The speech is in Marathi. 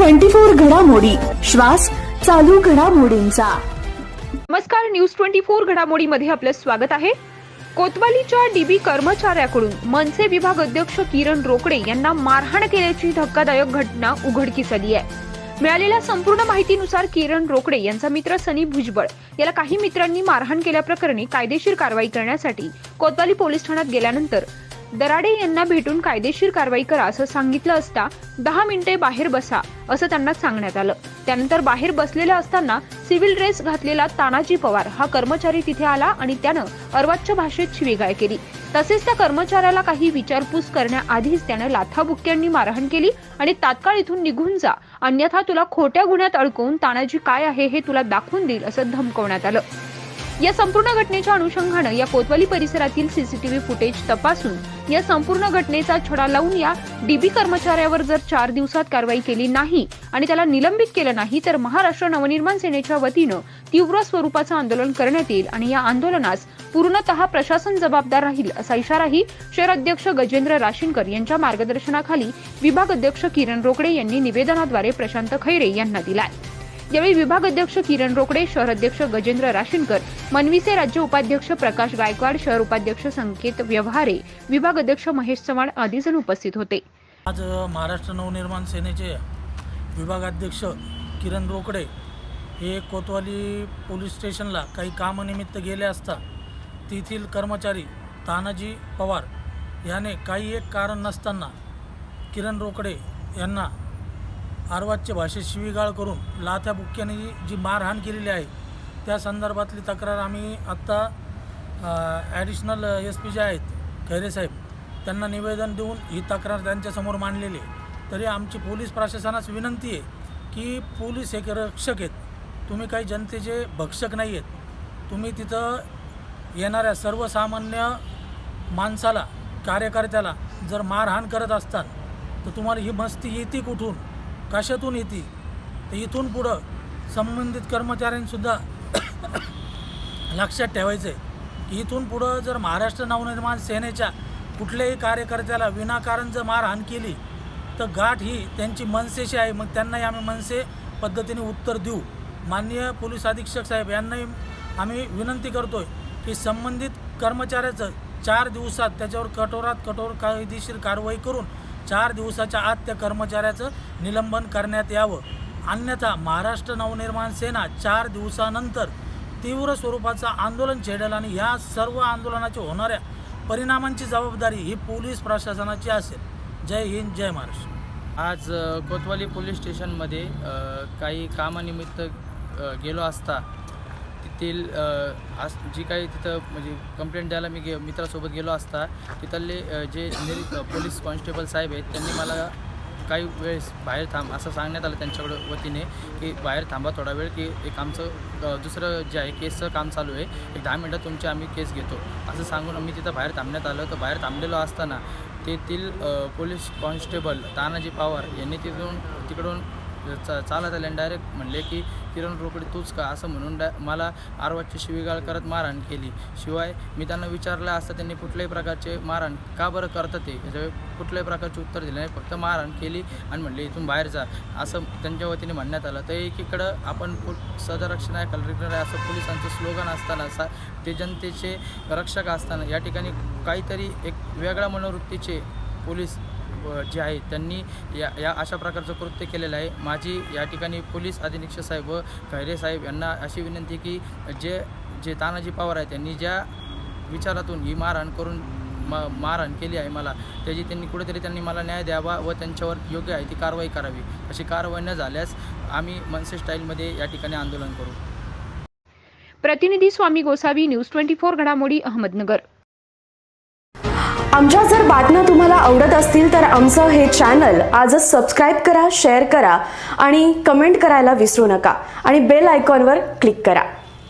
ट्वेंटी फोर घडामोडी. श्वास चालू घडामोडींचा. नमस्कार न्यूज ट्वेंटी फोर घडामोडीमध्ये आपलं स्वागत आहे. कोतवालीच्या डीबी कर्मचाऱ्याकडून मनसे विभाग अध्यक्ष किरण रोकडे यांना मारहाण केल्याची धक्कादायक घटना उघडकीस आली आहे. मिळालेल्या संपूर्ण माहितीनुसार किरण रोकडे यांचा मित्र सनी भुजबळ याला काही मित्रांनी मारहाण केल्याप्रकरणी कायदेशीर कारवाई करण्यासाठी कोतवाली पोलीस ठाण्यात गेल्यानंतर दराडे यांना भेटून कायदेशीर कारवाई करा असं सांगितलं असता दहा मिनिटे बाहेर बसा असं त्यांना सांगण्यात आलं. त्यानंतर बाहेर बसलेला असताना सिव्हिल ड्रेस घातलेला तानाजी पवार हा कर्मचारी तिथे आला आणि त्यानं अर्वाच्य भाषेत शिवीगाळ केली. तसेच त्या कर्मचाऱ्याला काही विचारपूस करण्याआधीच त्यानं लाथाबुक्क्यांनी मारहाण केली आणि तात्काळ इथून निघून जा. अन्यथा तुला खोट्या गुन्ह्यात अडकवून तानाजी काय आहे हे तुला दाखवून देईल असं धमकवण्यात आलं. या संपूर्ण घटनेच्या अनुषंगानं या कोतवाली परिसरातील सीसीटीव्ही फुटेज तपासून या संपूर्ण घटनेचा छडा लावून या डीबी कर्मचाऱ्यावर जर चार दिवसात कारवाई केली नाही आणि त्याला निलंबित केलं नाही तर महाराष्ट्र नवनिर्माण सेनेच्या वतीनं तीव्र स्वरूपाचं आंदोलन करण्यात येईल आणि या आंदोलनास पूर्णतः प्रशासन जबाबदार राहील असा इशाराही शहर अध्यक्ष गजेंद्र राशीनकर यांच्या मार्गदर्शनाखाली विभाग अध्यक्ष किरण रोकडे यांनी निवेदनाद्वारे प्रशांत खैरे यांना दिलाय. यावेळी विभाग अध्यक्ष किरण रोकडे शहर अध्यक्ष गजेंद्र राशीनकर मनवीचे राज्य उपाध्यक्ष प्रकाश गायकवाड शहर उपाध्यक्ष संकेत व्यवहारे विभाग अध्यक्ष महेश चव्हाण आदी जण उपस्थित होते. आज महाराष्ट्र नवनिर्माण सेनेचे विभागाध्यक्ष किरण रोकडे हे कोतवाली पोलीस स्टेशनला काही कामानिमित्त गेले असता तेथील कर्मचारी तानाजी पवार याने काही एक कारण नसताना किरण रोकडे यांना आरवाच्य भाषेत शिवीगाळ करून लाथ्या बुक्क्याने जी मारहाण केलेली आहे त्या संदर्भातली तक्रार आम्ही आत्ता ॲडिशनल एस पी जे आहेत खैरे साहेब त्यांना निवेदन देऊन ही तक्रार त्यांच्यासमोर मांडलेली आहे. तरी आमची पोलीस प्रशासनास विनंती आहे की पोलीस एक रक्षक आहेत. तुम्ही काही जनतेचे भक्षक नाही आहेत. तुम्ही तिथं येणाऱ्या सर्वसामान्य माणसाला कार्यकर्त्याला जर मारहाण करत असतात तर तुम्हाला ही मस्ती येते कुठून? कशातून येते तर इथून पुढं संबंधित कर्मचाऱ्यांसुद्धा लक्षात ठेवायचं आहे की इथून पुढं जर महाराष्ट्र नवनिर्माण सेनेच्या कुठल्याही कार्यकर्त्याला विनाकारण जर मारहाण केली तर गाठ ही त्यांची मनसेशी आहे. मग त्यांनाही आम्ही मनसे पद्धतीने उत्तर देऊ. माननीय पोलीस अधीक्षक साहेब यांनाही आम्ही विनंती करतोय की संबंधित कर्मचाऱ्याचं चार दिवसात त्याच्यावर कठोरात कठोर कायदेशीर कारवाई करून चार दिवसाच्या आत त्या कर्मचाऱ्याचं निलंबन करण्यात यावं. अन्यथा महाराष्ट्र नवनिर्माण सेना चार दिवसानंतर तीव्र स्वरूपाचं आंदोलन छेडेल आणि या सर्व आंदोलनाच्या होणाऱ्या परिणामांची जबाबदारी ही पोलीस प्रशासनाची असेल. जय हिंद जय महाराष्ट्र. आज कोतवाली पोलीस स्टेशनमध्ये काही कामानिमित्त गेलो असता तेथील आस जी काही तिथं म्हणजे कंप्लेंट द्यायला मी गे मित्रासोबत गेलो असता तिथले जे निरी पोलीस कॉन्स्टेबल साहेब आहेत त्यांनी मला काही वेळेस बाहेर थांब असं सांगण्यात आलं त्यांच्याकडं वतीने की बाहेर थांबा थोडा वेळ की एक आमचं दुसरं जे आहे केसचं काम चालू आहे एक दहा मिनटात तुमची आम्ही केस घेतो असं सांगून आम्ही तिथं बाहेर थांबण्यात आलं. तर बाहेर थांबलेलो असताना तेथील पोलीस कॉन्स्टेबल तानाजी पवार यांनी तिथून तिकडून चा चालत आले आणि डायरेक्ट म्हणले की किरण रोकडे तूच का? असं म्हणून डा मला आरवाची शिवीगाळ करत मारहाण केली. शिवाय मी त्यांना विचारलं असता त्यांनी कुठल्याही प्रकारचे मारहाण का बरं करतं ते? कुठल्याही प्रकारचे उत्तर दिलं नाही. फक्त मारहाण केली आणि म्हणले इथून बाहेर जा. असं त्यांच्या वतीने म्हणण्यात आलं. तर एकीकडं आपण पु सदरक्षण आहे कलरिक्टर आहे असं पोलिसांचं स्लोगन असताना सा ते जनतेचे रक्षक असताना या ठिकाणी काहीतरी एक वेगळ्या मनोवृत्तीचे पोलीस जे आहेत त्यांनी या या अशा प्रकारचं कृत्य केलेलं आहे. माझी या ठिकाणी पोलीस अधीक्षक साहेब व खैरे साहेब यांना अशी विनंती की जे जे तानाजी पवार आहेत त्यांनी ज्या विचारातून ही मारहाण करून म मारहाण केली आहे मला त्याची त्यांनी कुठेतरी त्यांनी मला न्याय द्यावा व त्यांच्यावर योग्य आहे ती कारवाई करावी. अशी कारवाई न झाल्यास आम्ही मनसे स्टाईलमध्ये या ठिकाणी आंदोलन करू. प्रतिनिधी Swami Gosavi news twenty four घडामोडी अहमदनगर. आमच्या जर बातम्या तुम्हाला असतील तर आमचं हे चॅनल आजच सबस्क्राईब करा शेअर करा आणि कमेंट करायला विसरू नका. आणि बेल आयकॉनवर क्लिक करा.